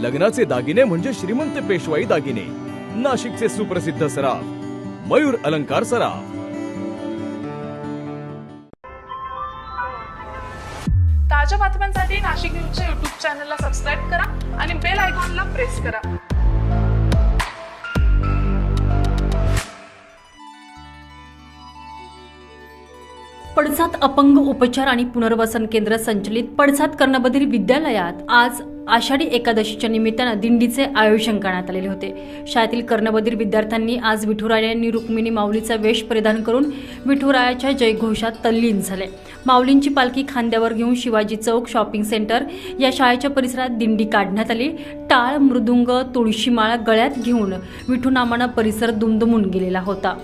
लग्नाचे दागिने म्हणजे श्रीमंत पेशवाई दागिने. नाशिकचे सुप्रसिद्ध सराफ मयूर अलंकार सराफ. ताज्या बातम्यांसाठी नाशिक न्यूजच्या युट्यूब चॅनलला सबस्क्राईब करा आणि बेल आयकॉनला प्रेस करा. पडसाद अपंग उपचार आणि पुनर्वसन केंद्र संचलित पडसाद कर्णबधीर विद्यालयात आज आषाढी एकादशीच्या निमित्तानं दिंडीचे आयोजन करण्यात आलेले होते. शाळेतील कर्णबधीर विद्यार्थ्यांनी आज विठुरायांनी रुक्मिणी माऊलीचा वेश परिधान करून विठुरायाच्या जयघोषात तल्लीन झाले. माऊलींची पालखी खांद्यावर घेऊन शिवाजी चौक शॉपिंग सेंटर या शाळेच्या परिसरात दिंडी काढण्यात आली. टाळ मृदुंग तुळशीमाळ गळ्यात घेऊन विठुनामानं परिसर दुमदुमून गेलेला होता.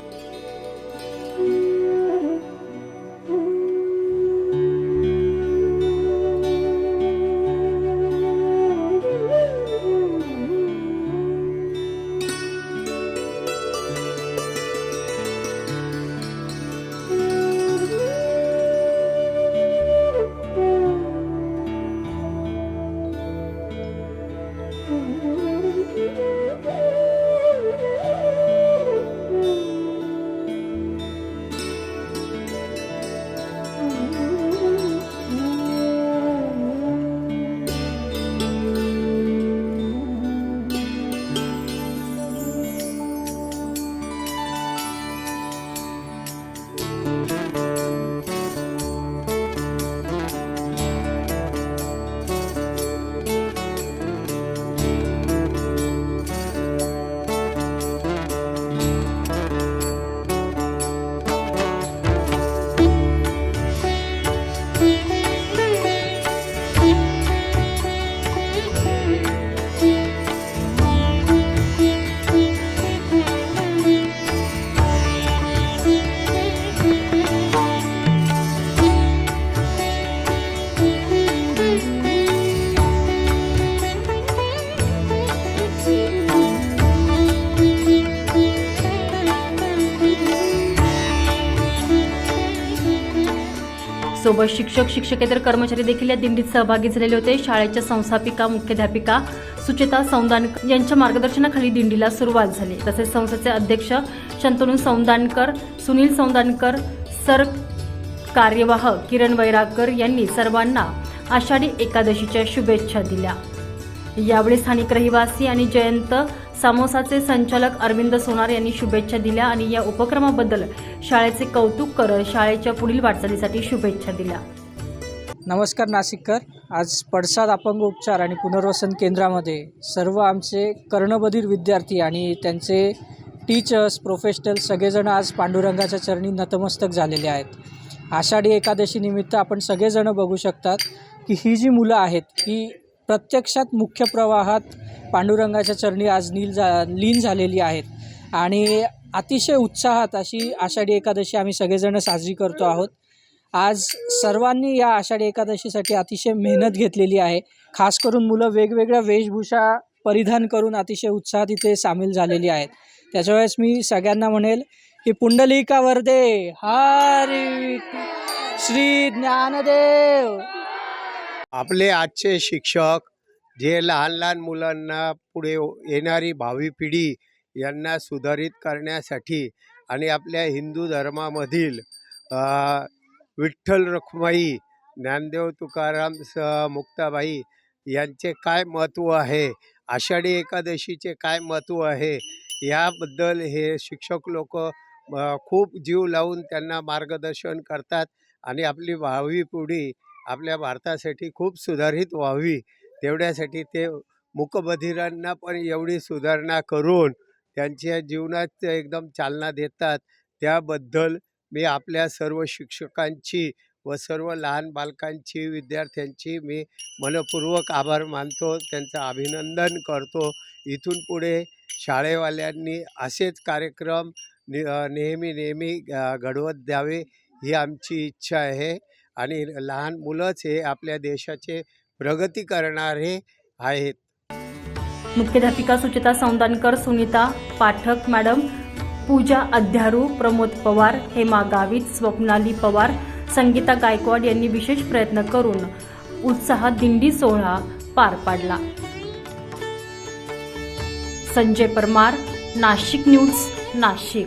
सोबत शिक्षक शिक्षकेतर कर्मचारी देखील या दिंडीत सहभागी झालेले होते. शाळेच्या संस्थापिका मुख्याध्यापिका सुचेता सौंदानकर यांच्या मार्गदर्शनाखाली दिंडीला सुरुवात झाली. तसेच संस्थेचे अध्यक्ष शंतनू सौंदानकर सुनील सौंदानकर सर कार्यवाह किरण वैरागकर यांनी सर्वांना आषाढी एकादशीच्या शुभेच्छा दिल्या. यावेळी स्थानिक रहिवासी आणि जयंत सामोसाचे संचालक अरविंद सोनार यांनी शुभेच्छा दिल्या आणि या उपक्रमाबद्दल शाळेचे कौतुक करत शाळेच्या पुढील वाटचालीसाठी शुभेच्छा दिल्या. नमस्कार नाशिककर. आज पडसाद अपंग उपचार आणि पुनर्वसन केंद्रामध्ये सर्व आमचे कर्णबधीर विद्यार्थी आणि त्यांचे टीचर्स प्रोफेशनल सगळेजण आज पांडुरंगाच्या चरणी नतमस्तक झालेले आहेत. आषाढी एकादशीनिमित्त आपण सगळेजण बघू शकतात की ही जी मुलं आहेत ही प्रत्यक्षात मुख्य प्रवाहात पांडुरंगाच्या चरणी आज नील जा लीन झालेली आहेत. आणि अतिशय उत्साहात अशी आषाढी एकादशी आम्ही सगळेजण साजरी करतो आहोत. आज सर्वांनी या आषाढी एकादशीसाठी अतिशय मेहनत घेतलेली आहे. खास करून मुलं वेगवेगळ्या वेशभूषा परिधान करून अतिशय उत्साहात इथे सामील झालेली आहेत. त्याच्या वेळेस मी सगळ्यांना म्हणेल की पुंडलिका वर्दे हरी श्री ज्ञानदेव. आपले आजचे शिक्षक जे लहान लहान मुलांना पुढे येणारी भावी पिढी यांना सुधारित करण्यासाठी आणि आपल्या हिंदू धर्मामधील विठ्ठल रखुमाई ज्ञानदेव तुकाराम स मुक्ताबाई यांचे काय महत्त्व आहे? आषाढी एकादशीचे काय महत्त्व आहे? याबद्दल हे शिक्षक लोक खूप जीव लावून त्यांना मार्गदर्शन करतात आणि आपली भावी पिढी आपल्या भारतासाठी खूप सुधारित व्हावी तेवढ्यासाठी ते मुकबधिरांना पण एवढी सुधारणा करून त्यांच्या जीवनात एकदम चालना देतात. त्याबद्दल मी आपल्या सर्व शिक्षकांची व सर्व लहान बालकांची विद्यार्थ्यांची मी मनपूर्वक आभार मानतो त्यांचं अभिनंदन करतो. इथून पुढे शाळेवाल्यांनी असेच कार्यक्रम नेहमी नेहमी घडवत द्यावे ही आमची इच्छा आहे. आणि लहान मुलंच हे आपल्या देशाचे प्रगती करणारे आहेत. मुख्याध्यापिका सुचिता सौंदानकर सुनीता पाठक मॅडम पूजा अध्यारू प्रमोद पवार हेमा गावित स्वप्नाली पवार संगीता गायकवाड यांनी विशेष प्रयत्न करून उत्साहात दिंडी सोहळा पार पाडला. संजय परमार नाशिक न्यूज नाशिक.